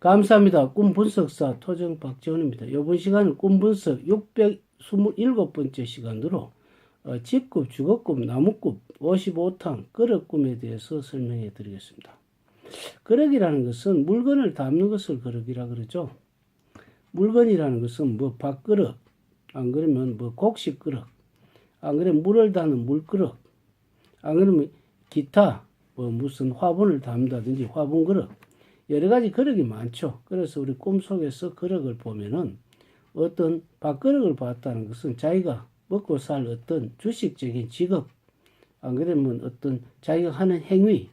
감사합니다. 꿈 분석사 토정 박지원입니다. 이번 시간은 꿈 분석 627번째 시간으로 어, 집꿈, 주거꿈, 나무꿈, 55탕, 그릇꿈에 대해서 설명해 드리겠습니다. 그릇이라는 것은 물건을 담는 것을 그릇이라 그러죠. 물건이라는 것은 뭐 밥그릇, 안 그러면 뭐 곡식 그릇, 안 그러면 물을 담는 물그릇, 안 그러면 기타 뭐 무슨 화분을 담는다든지 화분 그릇 여러 가지 그릇이 많죠. 그래서 우리 꿈속에서 그릇을 보면은 어떤 밥그릇을 봤다는 것은 자기가 먹고 살 어떤 주식적인 직업 안 그러면 어떤 자기가 하는 행위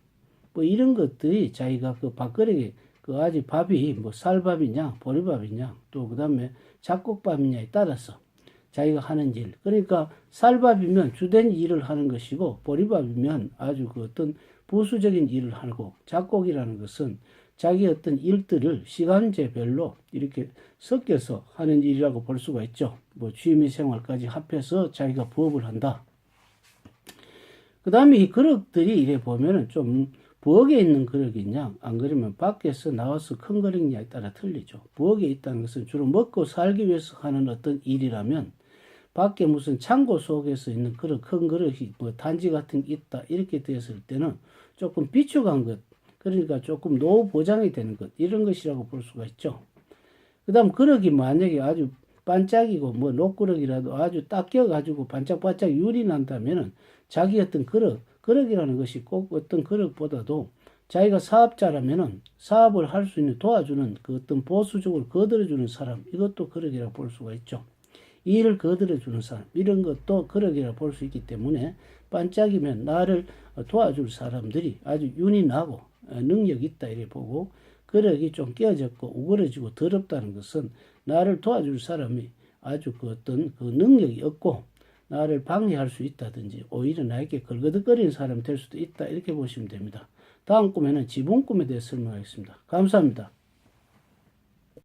뭐 이런 것들이 자기가 그 밥그릇에 그 아직 밥이 뭐 쌀밥이냐 보리밥이냐 또 그 다음에 잡곡밥이냐에 따라서 자기가 하는 일 그러니까 쌀밥이면 주된 일을 하는 것이고 보리밥이면 아주 그 어떤 부수적인 일을 하고 잡곡이라는 것은 자기 어떤 일들을 시간제별로 이렇게 섞여서 하는 일이라고 볼 수가 있죠. 뭐 취미 생활까지 합해서 자기가 부업을 한다. 그 다음에 이 그릇들이 이래 보면은 좀 부엌에 있는 그릇이냐, 안 그러면 밖에서 나와서 큰 그릇이냐에 따라 틀리죠. 부엌에 있다는 것은 주로 먹고 살기 위해서 하는 어떤 일이라면 밖에 무슨 창고 속에서 있는 그릇, 큰 그릇이 뭐 단지 같은 게 있다. 이렇게 되었을 때는 조금 비축한 것, 그러니까 조금 노후 보장이 되는 것, 이런 것이라고 볼 수가 있죠. 그 다음 그릇이 만약에 아주 반짝이고 뭐 녹그릇이라도 아주 딱 껴가지고 반짝반짝 윤이 난다면은 자기 어떤 그릇, 그릇이라는 것이 꼭 어떤 그릇보다도 자기가 사업자라면은 사업을 할 수 있는 도와주는 그 어떤 보수적으로 거들어주는 사람, 이것도 그릇이라고 볼 수가 있죠. 일을 거들어주는 사람, 이런 것도 그릇이라고 볼수 있기 때문에 반짝이면 나를 도와줄 사람들이 아주 윤이 나고 어, 능력이 있다 이래 보고 그릇이 좀 깨어졌고 우그러지고 더럽다는 것은 나를 도와줄 사람이 아주 그 어떤 그 능력이 없고 나를 방해할 수 있다든지 오히려 나에게 걸거덕거리는 사람이 될 수도 있다 이렇게 보시면 됩니다. 다음 꿈에는 지붕 꿈에 대해 설명하겠습니다. 감사합니다.